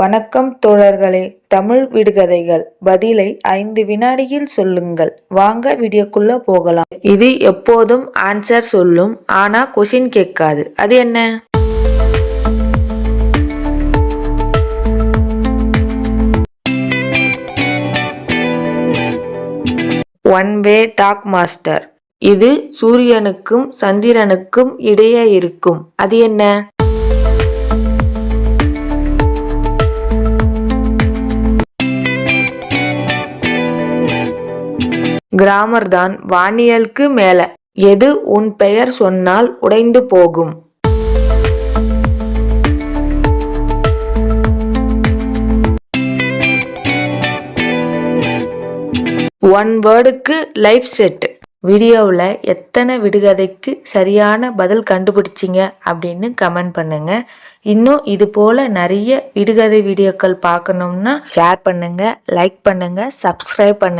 வணக்கம் தோழர்களே தமிழ் விடுகதைகள். பதிலை ஐந்து வினாடியில் சொல்லுங்கள். வாங்க வீடியோக்குள்ள போகலாம். இது எப்போதும் ஆன்சர் சொல்லும் ஆனா கொஷின் கேட்காது. அது என்ன? ஒன் வே டாக் மாஸ்டர் இது சூரியனுக்கும் சந்திரனுக்கும் இடையே இருக்கும். அது என்ன? கிராமர் தான் வானியலுக்கு மேல. எது உன் பெயர் சொன்னால் உடைந்து போகும். ஒன் வேர்டுக்கு லைஃப் செட் வீடியோவில் எத்தனை விடுகதைக்கு சரியான பதில் கண்டுபிடிச்சிங்க அப்படின்னு கமெண்ட் பண்ணுங்க. இன்னும் இது போல நிறைய விடுகதை வீடியோக்கள் பார்க்கணும்னா ஷேர் பண்ணுங்க லைக் பண்ணுங்க சப்ஸ்கிரைப் பண்ணுங்க.